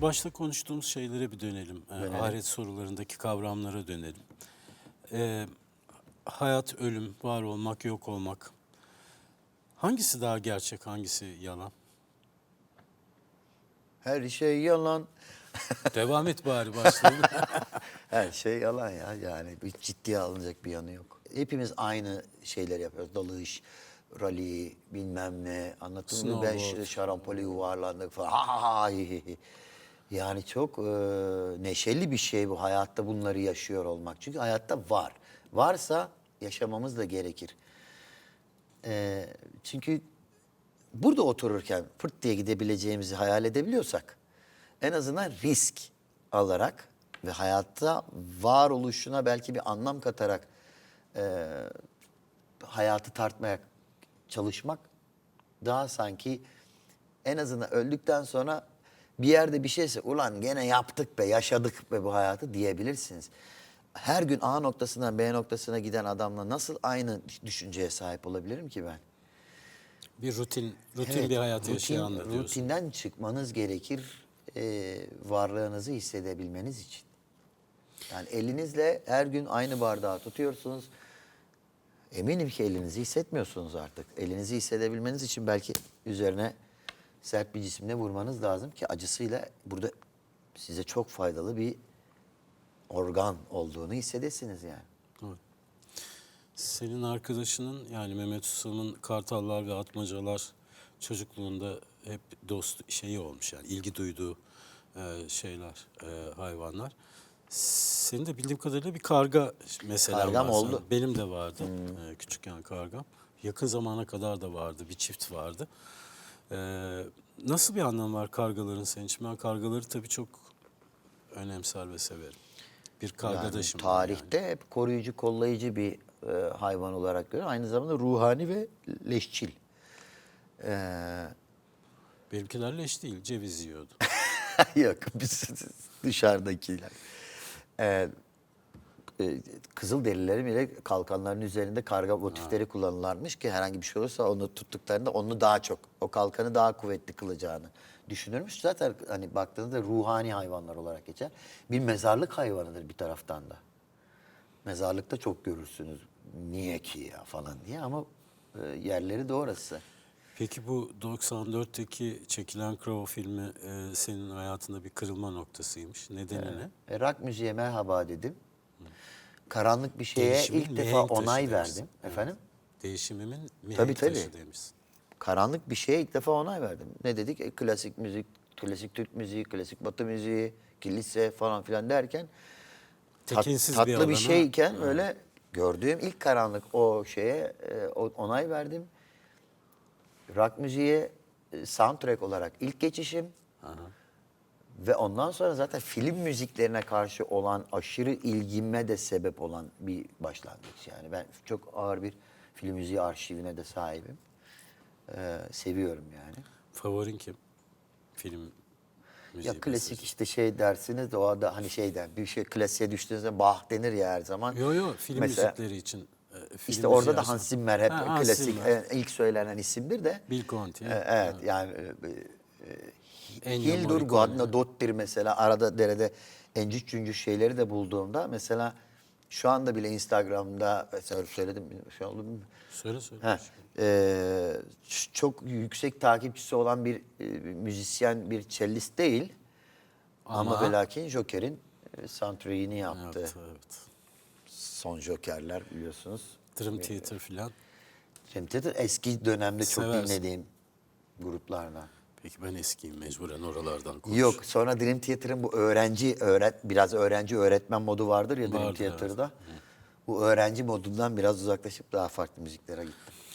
başta konuştuğumuz şeylere bir dönelim. Ee, Dönelim. Ahiret sorularındaki kavramlara dönelim. Ee, hayat, ölüm, var olmak, yok olmak. Hangisi daha gerçek, hangisi yalan? Her şey yalan. Devam et bari başlayalım. Her şey yalan ya. Yani bir ciddiye alınacak bir yanı yok. Hepimiz aynı şeyler yapıyoruz. Dalış, rally, bilmem ne. Anlatın mı? Ben şarampole yuvarlandık falan. Ha, ha, ha, hi, hi, hi. Yani çok e, neşeli bir şey bu hayatta bunları yaşıyor olmak. Çünkü hayatta var. Varsa yaşamamız da gerekir. E, çünkü burada otururken fırt diye gidebileceğimizi hayal edebiliyorsak en azından risk alarak ve hayatta varoluşuna belki bir anlam katarak e, hayatı tartmaya çalışmak daha sanki en azından öldükten sonra bir yerde bir şeyse ulan gene yaptık be yaşadık be bu hayatı diyebilirsiniz. Her gün A noktasından B noktasına giden adamla nasıl aynı düşünceye sahip olabilirim ki ben? bir rutin, rutin Evet, bir hayat rutin- yaşayanlar diyorsun. Rutinden çıkmanız gerekir e, varlığınızı hissedebilmeniz için. Yani elinizle her gün aynı bardağı tutuyorsunuz. Eminim ki elinizi hissetmiyorsunuz artık. Elinizi hissedebilmeniz için belki üzerine sert bir cisimle vurmanız lazım ki acısıyla burada size çok faydalı bir organ olduğunu hissedesiniz yani. Evet. Senin arkadaşının yani Mehmet Usam'ın Kartallar ve Atmacalar çocukluğunda hep dost şeyi olmuş yani ilgi duyduğu e, şeyler, e, hayvanlar. Senin de bildiğim kadarıyla bir karga mesela Kargam var. oldu. Benim de vardı e, küçükken kargam. Yakın zamana kadar da vardı, bir çift vardı. E, nasıl bir anlam var kargaların senin için? Ben kargaları tabii çok önemser ve severim. Bir kargadaşım. Yani tarihte hep koruyucu, kollayıcı bir e, hayvan olarak görüyor. Aynı zamanda ruhani ve leşçil. Ee, Benimkiler leş değil, ceviz yiyordu. Yok biz dışarıdakiler. Ee, e, Kızılderililerin bile kalkanların üzerinde karga motifleri kullanırlarmış ki herhangi bir şey olursa onu tuttuklarında onu daha çok, o kalkanı daha kuvvetli kılacağını düşünürmüş. Zaten hani baktığınızda ruhani hayvanlar olarak geçer. Bir mezarlık hayvanıdır bir taraftan da. Mezarlıkta çok görürsünüz. Niye ki ya falan diye ama e, yerleri de orası. Peki bu 94'teki çekilen Crow filmi e, senin hayatında bir kırılma noktasıymış. Nedeni ne? E, rock müziğe merhaba dedim. Karanlık bir şeye Değişimin ilk mihenk defa taşı onay demişsin. verdim. Evet. Efendim? Değişimimin mihenk Tabii, tabii. taşı demişsin. Karanlık bir şeye ilk defa onay verdim. Ne dedik? E, klasik müzik, klasik Türk müziği, klasik Batı müziği, kilise falan filan derken tat- Tekinsiz bir tatlı bir, alana- şeyken öyle gördüğüm ilk karanlık o şeye e, o- onay verdim. Rock müziğe e, soundtrack olarak ilk geçişim. Ve ondan sonra zaten film müziklerine karşı olan aşırı ilgime de sebep olan bir başlangıç. Yani ben çok ağır bir film müziği arşivine de sahibim. Ee, seviyorum yani. Favorin kim? Film müziği. Ya klasik besteci. işte şey dersiniz de o da hani şey der, bir şey klasiğe düştüğünüzde Bach denir ya her zaman. Yo yo film Mesela- müzikleri için. e, film İşte orada da. Hans Zimmer hep Ha, klasik Zimmer. e, ilk söylenen isimdir de. Bill Conti. E, evet yani e, e, Ennio Hildur. Guadnadottir mesela arada derede encik cüncük şeyleri de bulduğumda mesela şu anda bile Instagram'da mesela söyledim? Şey oldu mu? Söyle söyle. Ha, e, çok yüksek takipçisi olan bir e, müzisyen, bir cellist değil. Ama, Ama- ve lakin Joker'in e, soundtrack'ini yaptı. Yaptı, evet. Son Joker'ler biliyorsunuz. Dream Theater filan. Cem Tedir eski dönemde çok Seversin. dinlediğim gruplardan. Peki ben eskiyim mecburen oralardan konuşuyorum. Yok sonra Dream Theater'ın bu öğrenci öğret biraz öğrenci öğretmen modu vardır ya Dream Vardır, evet. Theater'da. Bu öğrenci modundan biraz uzaklaşıp daha farklı müziklere gittim.